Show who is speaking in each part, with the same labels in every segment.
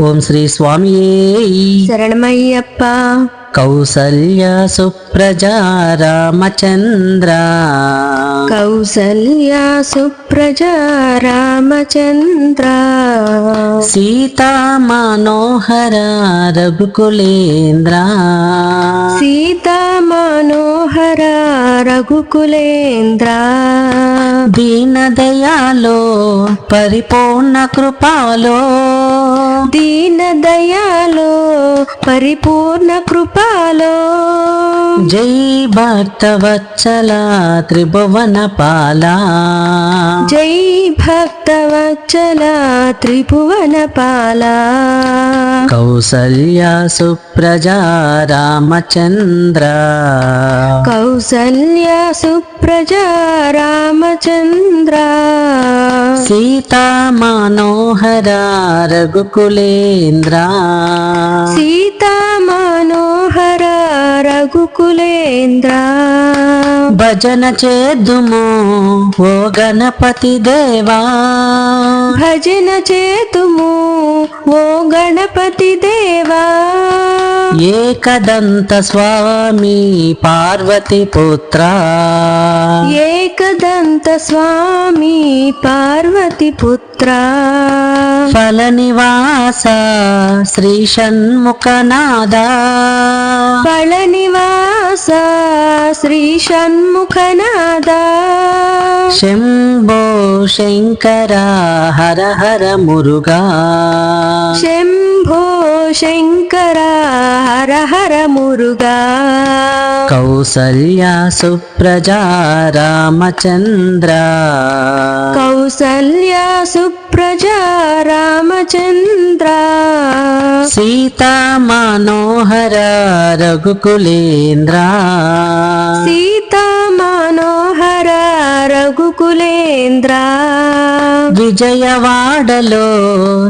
Speaker 1: ఓం శ్రీ స్వామియే.
Speaker 2: శరణమయ్యప్ప.
Speaker 1: కౌసల్య సుప్రజా రామచంద్ర.
Speaker 2: కౌసల్య సుప్రజ రామచంద్ర.
Speaker 1: సీతా మనోహర రఘుకులేంద్ర.
Speaker 2: సీతా మనోహర రఘుకులేంద్ర.
Speaker 1: దీనదయాలో పరిపూర్ణ కృపాలో.
Speaker 2: దీన దయాలో పరిపూర్ణ కృపాలో.
Speaker 1: జై భక్తవత్సల త్రిభువన పాలా.
Speaker 2: జై భక్తవత్సల త్రిభువన పాల.
Speaker 1: కౌసల్య సుప్రజా రామచంద్ర.
Speaker 2: కౌసల్య సుప్రజ రామచంద్ర
Speaker 1: సీతా మనోహర రఘుకులేంద్ర
Speaker 2: సీతా మనోహర రఘుకులేంద్ర
Speaker 1: భజన చేద్దుము ఓ గణపతి దేవా
Speaker 2: భజన చేతుము ఓ గణపతి దేవా
Speaker 1: ఏకదంత స్వామి పార్వతి పుత్ర.
Speaker 2: ఏకదంత స్వామి పార్వతి పుత్ర.
Speaker 1: ఫల నివాస శ్రీ షణ్ముఖనాద
Speaker 2: ఫళ నివాస శ్రీ షణ్ముఖనాద
Speaker 1: శంభో శంకర హర హర మురుగా.
Speaker 2: శంభో శంకర హర హర మురుగా.
Speaker 1: కౌసల్య సుప్రజా రామచంద్ర.
Speaker 2: కౌసల్య సుప్రజ రామచంద్ర.
Speaker 1: సీతా మనోహర రఘుకులేంద్ర.
Speaker 2: సీతా మనోహర రఘుకులేంద్ర.
Speaker 1: విజయవాడలో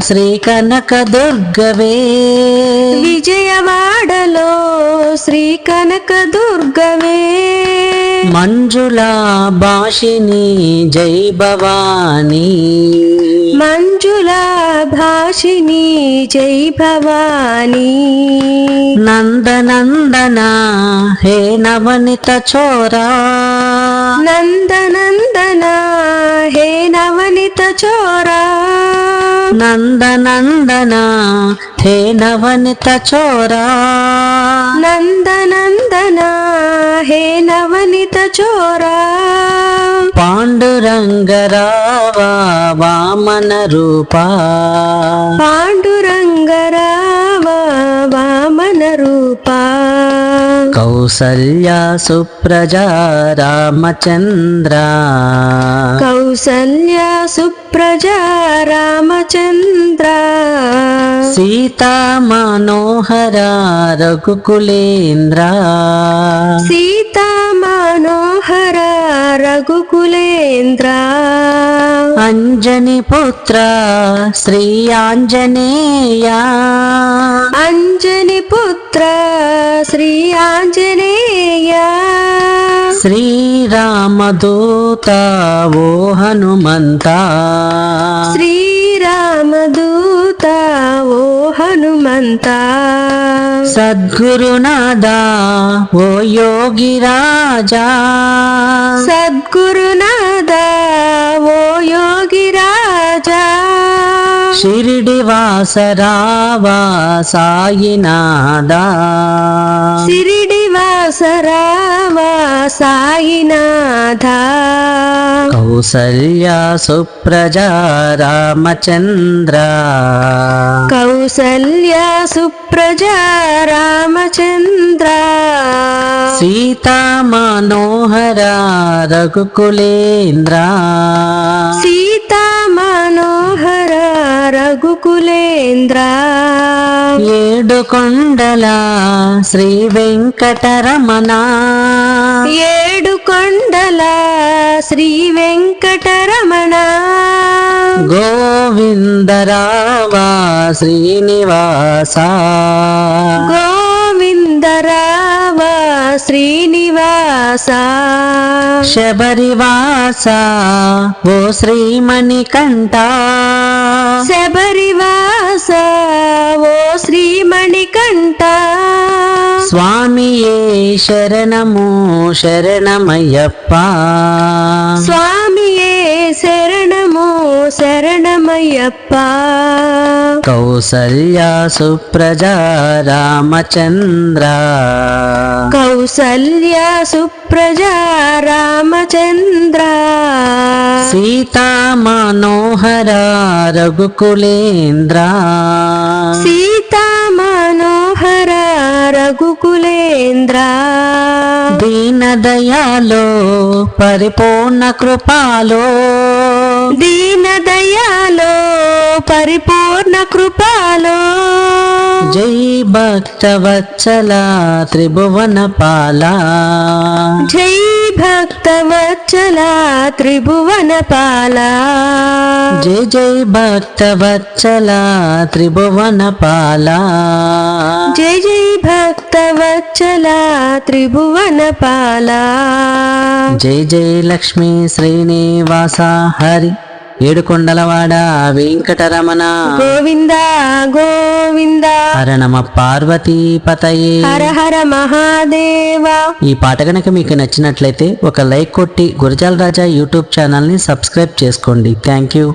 Speaker 1: శ్రీ కనక దుర్గవే
Speaker 2: విజయవాడలో శ్రీ కనక దుర్గవే
Speaker 1: మంజులా భాషిని జై భవానీ.
Speaker 2: మంజుల భాషిని జై భవానీ.
Speaker 1: నందనందన హే నవనిత చోరా.
Speaker 2: నవనిత చోరా.
Speaker 1: నందనందన హే నవనిత చోరా.
Speaker 2: నందనందన హే నవనిత చోరా.
Speaker 1: పాండురంగరావా వామన రూపా.
Speaker 2: పాండురంగరావ వామన రూపా.
Speaker 1: కౌసల్య సుప్రజా రామచంద్ర.
Speaker 2: కౌసల్య సుప్రజ రామచంద్ర.
Speaker 1: సీతా మనోహర రఘుకులేంద్ర.
Speaker 2: సీతా మనోహర రఘుకులేంద్ర.
Speaker 1: అంజని పుత్ర శ్రీ ఆంజనేయ
Speaker 2: అంజని పుత్ర శ్రీ ఆంజనేయ
Speaker 1: శ్రీరామదూత ఓ హనుమంత.
Speaker 2: శ్రీరామదూత ఓ హనుమంత.
Speaker 1: సద్గురునాథ ఓ యోగి రాజా
Speaker 2: సద్గురునాథ ఓ యోగి రాజా
Speaker 1: షిరిడి వాసరావా సాయినాథ
Speaker 2: సిరిడి వాసరావా సాయినాథ
Speaker 1: కౌసల్య సుప్రజా రామచంద్ర
Speaker 2: కౌసల్య సుప్రజ రామచంద్ర
Speaker 1: సీతా మనోహర రఘుకులేంద్ర.
Speaker 2: సీతా మనోహర రఘుకులేంద్ర.
Speaker 1: ఏడు కొండల శ్రీ వెంకటరమణ.
Speaker 2: ఏడు కొండల శ్రీ వెంకటరమణ.
Speaker 1: గోవిందరావా శ్రీనివాస
Speaker 2: గోవిందరావ శ్రీనివాస
Speaker 1: శబరివాస ఓ శ్రీమణికంఠ.
Speaker 2: శబరివాస మణికంఠ
Speaker 1: స్వామియే శరణము శరణమయ్యప్ప.
Speaker 2: స్వామియే శరణము శరణమయ్యప్ప.
Speaker 1: కౌసల్య సుప్రజ రామచంద్ర.
Speaker 2: కౌసల్య సుప్రజ రామచంద్ర.
Speaker 1: సీతా మనోహర రఘుకులేంద్ర.
Speaker 2: సీతా మనోహర రఘుకులేంద్ర
Speaker 1: దీన దయాలో పరిపూర్ణ కృపాలో.
Speaker 2: దీన దయాలో పరిపూర్ణ కృపాలో.
Speaker 1: జై భక్త వత్సల త్రిభువన పాల
Speaker 2: జై భక్త వత్సల త్రిభువన పాల.
Speaker 1: జై జై భక్త వత్సల త్రిభువన పాల.
Speaker 2: జై జై భక్త వత్సల త్రిభువన పాల.
Speaker 1: జై జై లక్ష్మీ శ్రీనివాస హరి. ఏడుకొండలవాడ వెంకటరమణ.
Speaker 2: గోవింద గోవింద
Speaker 1: హర నమ పార్వతీ పతయే
Speaker 2: హర హర మహాదేవ.
Speaker 1: ఈ పాట కనుక మీకు నచ్చినట్లయితే ఒక లైక్ కొట్టి గురజాల రాజా యూట్యూబ్ ఛానల్ని సబ్స్క్రైబ్ చేసుకోండి. Thank you.